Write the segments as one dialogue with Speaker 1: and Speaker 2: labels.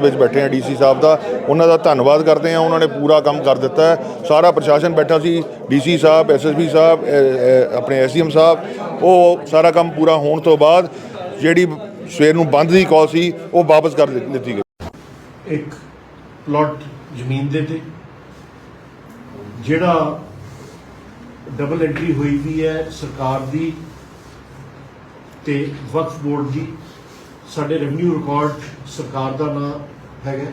Speaker 1: ਵਿੱਚ ਬੈਠੇ ਆ ਡੀਸੀ ਸਾਹਿਬ ਦਾ। ਉਹਨਾਂ ਦਾ ਧੰਨਵਾਦ ਕਰਦੇ ਆ। ਉਹਨਾਂ ਨੇ ਪੂਰਾ ਕੰਮ ਕਰ ਦਿੱਤਾ ਹੈ। ਸਾਰਾ ਪ੍ਰਸ਼ਾਸਨ ਬੈਠਾ ਸੀ। ਡੀਸੀ ਸਾਹਿਬ ਐਸਐਸਪੀ ਸਾਹਿਬ ਅ, ਅ, ਆਪਣੇ ਐਸਡੀਐਮ ਸਾਹਿਬ ਉਹ ਸਾਰਾ ਕੰਮ ਪੂਰਾ ਹੋਣ ਤੋਂ ਬਾਅਦ ਜਿਹੜੀ ਸਵੇਰ ਨੂੰ ਬੰਦ ਦੀ ਕਾਲ ਸੀ ਉਹ ਵਾਪਸ ਕਰ ਦਿੱਤੀ ਦਿੱਤੀ ਗਈ।
Speaker 2: ਇੱਕ ਪਲਾਟ ਜ਼ਮੀਨ ਦੇ ਤੇ ਜਿਹੜਾ ਡਬਲ ਐਂਟਰੀ ਹੋਈ ਵੀ ਹੈ ਸਰਕਾਰ ਦੀ ਤੇ ਵਕਫ ਬੋਰਡ ਦੀ। ਸਾਡੇ ਰੈਵਨਿਊ ਰਿਕਾਰਡ ਸਰਕਾਰ ਦਾ ਨਾਮ ਹੈਗਾ।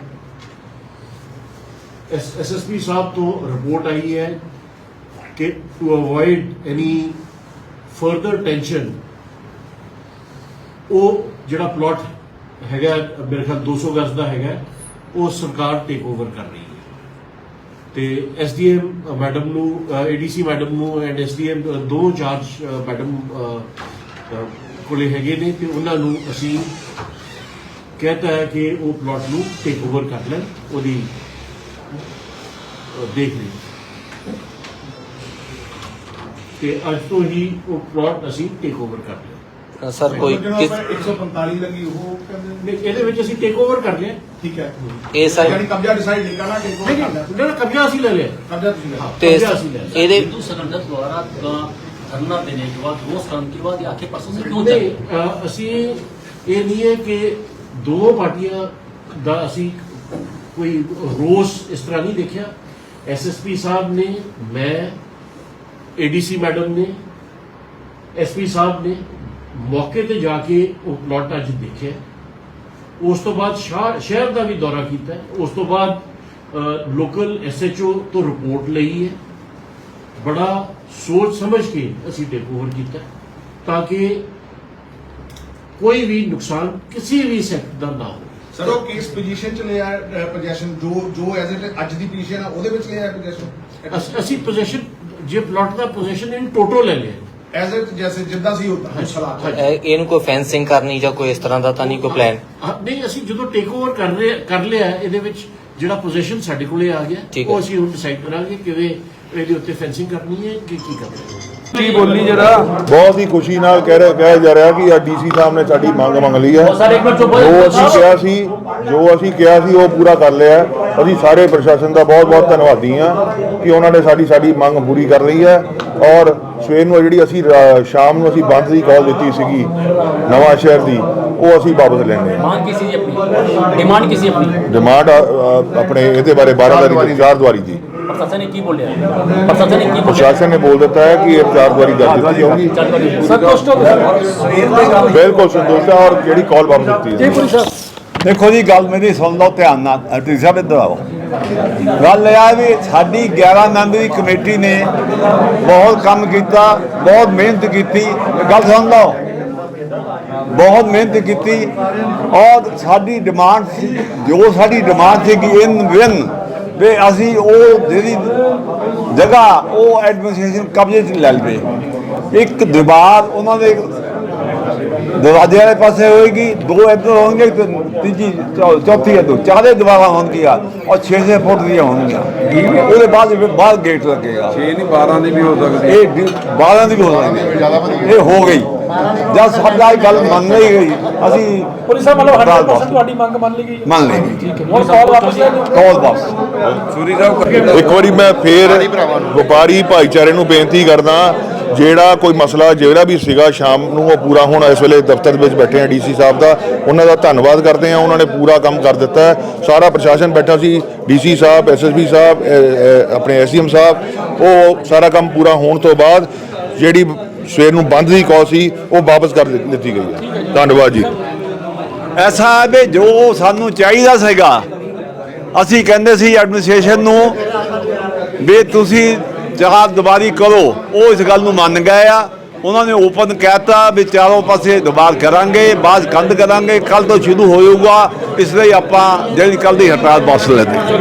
Speaker 2: ਐਸਐਸਪੀ ਸਾਹਿਬ ਤੋਂ ਰਿਪੋਰਟ ਆਈ ਹੈ ਕਿ to avoid any further tension ਉਹ ਜਿਹੜਾ ਪਲਾਟ ਹੈਗਾ, ਮੇਰੇ ਖਿਆਲ 200 ਗਜ਼ ਦਾ ਹੈਗਾ, ਉਹ ਸਰਕਾਰ ਟੇਕ ਓਵਰ ਕਰ ਰਹੀ ਹੈ। ਤੇ ਐਸਡੀਐਮ ਮੈਡਮ ਨੂੰ ਏਡੀਸੀ ਮੈਡਮ ਨੂੰ ਐਂਡ ਐਸਡੀਐਮ ਦੋ ਚਾਰਜ ਮੈਡਮ ਕੋਲੇ ਹੈਗੇ ਨੇ ਤੇ ਉਹਨਾਂ ਨੂੰ ਅਸੀਂ ਕਹਤਾ ਹੈ ਕਿ ਉਹ ਪਲਾਟ ਨੂੰ ਟੇਕ ਓਵਰ ਕਰ ਲੈਣ ਉਹਦੀ ਦੇਖ ਲਈ। ਤੇ ਅੱਜ ਤੋਂ ਹੀ ਉਹ ਪਲਾਟ ਅਸੀਂ ਟੇਕ ਓਵਰ ਕਰ ਲਿਆ।
Speaker 3: ਸਰ ਕੋਈ
Speaker 4: 145 ਲੱਗੀ ਉਹ ਕਹਿੰਦੇ
Speaker 2: ਇਹਦੇ ਵਿੱਚ ਅਸੀਂ ਟੇਕ ਓਵਰ ਕਰ ਲਿਆ।
Speaker 4: ਠੀਕ ਹੈ।
Speaker 3: ਇਹ ਸਰ
Speaker 4: ਯਾਨੀ ਕਬਜ਼ਾ ਡਿਸਾਈਡ ਨਹੀਂ ਕਰਨਾ ਟੇਕ ਓਵਰ
Speaker 2: ਨਹੀਂ ਕਬਜ਼ਾ ਅਸੀਂ ਲੈ ਲਿਆ।
Speaker 4: ਕਬਜ਼ਾ ਤੁਸੀਂ
Speaker 2: ਲਿਆ।
Speaker 3: ਤੇ ਇਹਦੇ
Speaker 5: ਹਿੰਦੂ ਸਰਕੰਦਰ ਦੁਆਰਾ धरना देने के बाद रोज काम के बाद ये आखिर परसों से क्यों चल
Speaker 2: ਨਹੀਂ ਅ, ਅਸੀਂ ਇਹ ਨਹੀਂ ਹੈ ਕਿ ਦੋ ਪਾਰਟੀਆਂ ਦਾ ਅਸੀਂ ਕੋਈ ਰੋਸ ਇਸ ਤਰ੍ਹਾਂ ਨਹੀਂ ਦੇਖਿਆ ਐਸਐਸਪੀ ਸਾਹਿਬ ਨੇ ਮੈਂ ਏਡੀਸੀ ਮੈਡਮ ਨੇ ਐਸਪੀ ਸਾਹਿਬ ਨੇ ਮੌਕੇ ਤੇ ਜਾ ਕੇ ਉਹ ਪਲਾਟ ਅੱਜ ਦੇਖਿਆ ਉਸ ਤੋਂ ਬਾਅਦ ਸ਼ਾ- ਸ਼ਹਿਰ ਦਾ ਵੀ ਦੌਰਾ ਕੀਤਾ ਹੈ। ਉਸ ਤੋਂ ਬਾਅਦ ਲੋਕਲ ਐਸਐਚਓ ਤੋਂ ਰਿਪੋਰਟ ਲਈ ਹੈ ਬੜਾ ਸੋਚ ਸਮਝ ਕੇ ਅਸੀਂ ਟੇਕ ਓਵਰ ਕੀਤਾ ਤਾਂ ਕਿ ਕੋਈ ਵੀ ਨੁਕਸਾਨ ਕਿਸੇ ਵੀ ਸੈਕਟਰ ਦਾ ਨਾ ਹੋ
Speaker 4: ਸਰ ਉਹ ਕੇਸ ਪੋਜੀਸ਼ਨ ਚ ਲਿਆ ਪੋਜੀਸ਼ਨ ਜੋ ਜੋ ਐਜ਼ ਇਟ ਅੱਜ ਦੀ ਪੋਜੀਸ਼ਨ ਆ ਉਹਦੇ ਵਿੱਚ ਲਿਆ ਪੋਜੀਸ਼ਨ
Speaker 2: ਅਸ- ਪੋਜੀਸ਼ਨ ਜੇ ਪਲਾਟ ਦਾ ਪੋਜੀਸ਼ਨ ਇਨ ਟੋਟਲ ਲੈ ਲਿਆ।
Speaker 4: ਐਜ਼ ਇਟ ਜੈਸੇ ਜਿੱਦਾਂ ਸੀ।
Speaker 3: ਇਹ- ਇਹਨੂੰ ਕੋਈ ਫੈਂਸਿੰਗ ਕਰਨੀ ਜਾਂ ਕੋਈ ਇਸ ਤਰ੍ਹਾਂ ਦਾ ਤਾਂ ਨਹੀਂ ਕੋਈ ਪਲਾਨ
Speaker 2: ਨਹੀਂ ਅਸੀਂ ਜਦੋਂ ਟੇਕ ਓਵਰ ਕਰ ਰਹੇ ਕਰ ਲਿਆ ਇਹਦੇ ਵਿੱਚ ਜਿਹੜਾ ਪੋਜੀਸ਼ਨ ਸਾਡੇ ਕੋਲੇ ਆ ਗਿਆ ਉਹ ਅਸੀਂ ਹੁਣ ਡਿਸਾਈਡ ਕਰਾਂਗੇ ਕਿਵੇਂ ਇਹਦੇ ਉੱਤੇ ਫੈਂਸਿੰਗ ਕਰਨੀ ਹੈ ਕਿ ਕੀ ਕਰਨਾ ਹੈ।
Speaker 6: ਕੀ ਬੋਲੀ ਜਿਹੜਾ
Speaker 1: ਬਹੁਤ ਹੀ ਖੁਸ਼ੀ ਨਾਲ ਕਹਿ ਰਿਹਾ ਕਹਿ ਜਾ ਰਿਹਾ ਕਿ ਆ ਡੀਸੀ ਸਾਹਿਬ ਨੇ ਸਾਡੀ ਮੰਗ ਮੰਗ ਲਈ ਹੈ। ਜੋ ਅਸੀਂ ਕਿਹਾ ਸੀ ਜੋ ਅਸੀਂ ਕਿਹਾ ਸੀ ਉਹ ਪੂਰਾ ਕਰ ਲਿਆ ਅਸੀਂ ਸਾਰੇ ਪ੍ਰਸ਼ਾਸਨ ਦਾ ਬਹੁਤ ਬਹੁਤ ਧੰਨਵਾਦੀ ਹਾਂ ਕਿ ਉਹਨਾਂ ਨੇ ਸਾਡੀ ਸਾਡੀ ਮੰਗ ਪੂਰੀ ਕਰ ਲਈ ਹੈ। ਔਰ ਸਵੇਰ ਨੂੰ ਜਿਹੜੀ ਅਸੀਂ ਸ਼ਾਮ ਨੂੰ ਅਸੀਂ ਬੰਦ ਦੀ ਕਾਲ ਦਿੱਤੀ ਸੀਗੀ ਨਵਾਂ ਸ਼ਹਿਰ ਦੀ ਉਹ ਅਸੀਂ ਵਾਪਸ ਲੈਣੇ ਹਾਂ
Speaker 5: मांग किसी अपनी डिमांड किसी अपनी
Speaker 1: ਡਿਮਾਂਡ ਅ, ਅ, ਆਪਣੇ ਇਹਦੇ ਬਾਰੇ 12 ਤਾਰੀਖ ਚਾਰ ਦੁਆਰੀ ਦੀ
Speaker 5: प्रशासन ने की बोल रहा है प्रशासन ने की बोल
Speaker 1: ਪ੍ਰਸ਼ਾਸਨ ਨੇ ਬੋਲ ਦਿੱਤਾ ਹੈ ਕਿ ਇਹ ਚਾਰ ਦੁਆਰੀ ਦਰਜ ਦਿੱਤੀ ਜਾਊਗੀ
Speaker 5: संतुष्ट हो
Speaker 1: ਬਿਲਕੁਲ ਸੰਤੋਸ਼ ਹੈ ਔਰ ਜਿਹੜੀ ਕਾਲ ਵਾਪਸ ਦਿੱਤੀ ਹੈ
Speaker 6: ਦੇਖੋ ਜੀ ਗੱਲ ਮੇਰੀ ਸੁਣ ਲਓ ਧਿਆਨ ਨਾਲ ਅਰਤੀ ਸਾਹਿਬ ਇੱਧਰ ਆਓ ਗੱਲ ਇਹ ਆ ਵੀ ਸਾਡੀ 11 ਮੈਂਬਰੀ ਕਮੇਟੀ ਨੇ ਬਹੁਤ ਕੰਮ ਕੀਤਾ ਬਹੁਤ ਮਿਹਨਤ ਕੀਤੀ ਗੱਲ ਸੁਣ ਲਓ ਬਹੁਤ ਮਿਹਨਤ ਕੀਤੀ ਔਰ ਸਾਡੀ ਡਿਮਾਂਡ ਸੀ ਜੋ ਸਾਡੀ ਡਿਮਾਂਡ ਸੀ ਕਿ ਇਨ ਵਿਨ ਵੀ ਅਸੀਂ ਉਹ ਜਿਹੜੀ ਜਗ੍ਹਾ ਉਹ ਐਡਮਿਨਿਸਟ੍ਰੇਸ਼ਨ ਕਬਜ਼ੇ 'ਚ ਲੈ ਲਵੇ। ਇੱਕ ਦੀਵਾਰ ਉਹਨਾਂ ਦੇ ਦਰਵਾਜ਼ੇ ਵਾਲੇ ਪਾਸੇ ਹੋਏਗੀ ਦੋ ਇੱਧਰ ਹੋਣਗੇ ਤੇ ਤੀਜੀ ਚੌਥੀ ਇੱਧਰ। ਚਾਰੇ ਦੀਵਾਰਾਂ ਹੋਣਗੀਆਂ ਔਰ 6-6 ਫੁੱਟ ਦੀਆਂ ਹੋਣਗੀਆਂ। ਉਹਦੇ ਬਾਅਦ ਬਾਹਰ ਗੇਟ ਲੱਗੇਗਾ।
Speaker 7: 6 ਨਹੀਂ 12 ਦੀ ਵੀ ਹੋ ਸਕਦੀ।
Speaker 6: ਇਹ ਡੀ- 12 ਦੀ ਵੀ ਹੋ ਸਕਦੀ। ਇਹ ਹੋ ਗਈ। ਜਦ ਸਾਡਾ ਇਹ ਗੱਲ ਮੰਨ ਲਈ ਗਈ ਅਸੀਂ
Speaker 8: ਪੁਲਿਸ ਸਾਹਿਬ
Speaker 6: ਬਸ,
Speaker 8: 100%
Speaker 6: ਬਸ।
Speaker 8: ਤੁਹਾਡੀ ਮੰਗ ਮੰਨ ਲਈ ਗਈ।
Speaker 6: ਮੰਨ ਲਈ
Speaker 8: ਠੀਕ ਹੈ ਹੁਣ ਕਾਲ ਵਾਪਸ ਲੈ ਲਓ
Speaker 6: ਕੌਲ ਬਸ
Speaker 7: ਸੂਰੀ ਸਾਹਿਬ
Speaker 1: ਇੱਕ ਵਾਰੀ ਮੈਂ ਫੇਰ ਵਪਾਰੀ ਭਾਈਚਾਰੇ ਨੂੰ ਬੇਨਤੀ ਕਰਦਾ ਜਿਹੜਾ ਕੋਈ ਮਸਲਾ ਜਿਹੜਾ ਵੀ ਸੀਗਾ ਸ਼ਾਮ ਨੂੰ ਉਹ ਪੂਰਾ ਹੁਣ ਇਸ ਵੇਲੇ ਦਫ਼ਤਰ ਵਿੱਚ ਬੈਠੇ ਆ ਡੀਸੀ ਸਾਹਿਬ ਦਾ। ਉਹਨਾਂ ਦਾ ਧੰਨਵਾਦ ਕਰਦੇ ਆ ਉਹਨਾਂ ਨੇ ਪੂਰਾ ਕੰਮ ਕਰ ਦਿੱਤਾ ਸਾਰਾ ਪ੍ਰਸ਼ਾਸਨ ਬੈਠਾ ਸੀ ਡੀਸੀ ਸਾਹਿਬ ਐਸਐਸਪੀ ਸਾਹਿਬ ਆਪਣੇ ਐਸਡੀਐਮ ਸਾਹਿਬ ਉਹ ਸਾਰਾ ਕੰਮ ਪੂਰਾ ਹੋਣ ਤੋਂ ਬਾਅਦ ਜਿਹੜੀ ਸਵੇਰ ਨੂੰ ਬੰਦ ਦੀ ਕਾਲ ਸੀ, ਉਹ ਵਾਪਸ ਕਰ ਦਿੱਤੀ ਗਈ ਹੈ। ਧੰਨਵਾਦ ਜੀ।
Speaker 6: ਐਸਾ ਹੈ ਵੀ ਜੋ ਸਾਨੂੰ ਚਾਹੀਦਾ ਸੀਗਾ, ਅਸੀਂ ਕਹਿੰਦੇ ਸੀ ਐਡਮਿਨਿਸਟ੍ਰੇਸ਼ਨ ਨੂੰ ਵੀ ਤੁਸੀਂ ਚਾਰ ਦੁਬਾਰੀ ਕਰੋ, ਉਹ ਇਸ ਗੱਲ ਨੂੰ ਮੰਨ ਗਏ ਆ। ਉਹਨਾਂ ਨੇ ਓਪਨ ਕਹਿਤਾ ਵੀ ਚਾਰੋਂ ਪਾਸੇ ਦੀਵਾਰ ਕਰਾਂਗੇ, ਬਾਅਦ ਕੰਧ ਕਰਾਂਗੇ ਕੱਲ ਤੋਂ ਸ਼ੁਰੂ ਹੋ ਇਸ ਲਈ ਆਪਾਂ ਜਿਹੜੀ ਕੱਲ ਦੀ ਹੜਤਾਲ ਵਾਪਸ ਲੈਂਦੇ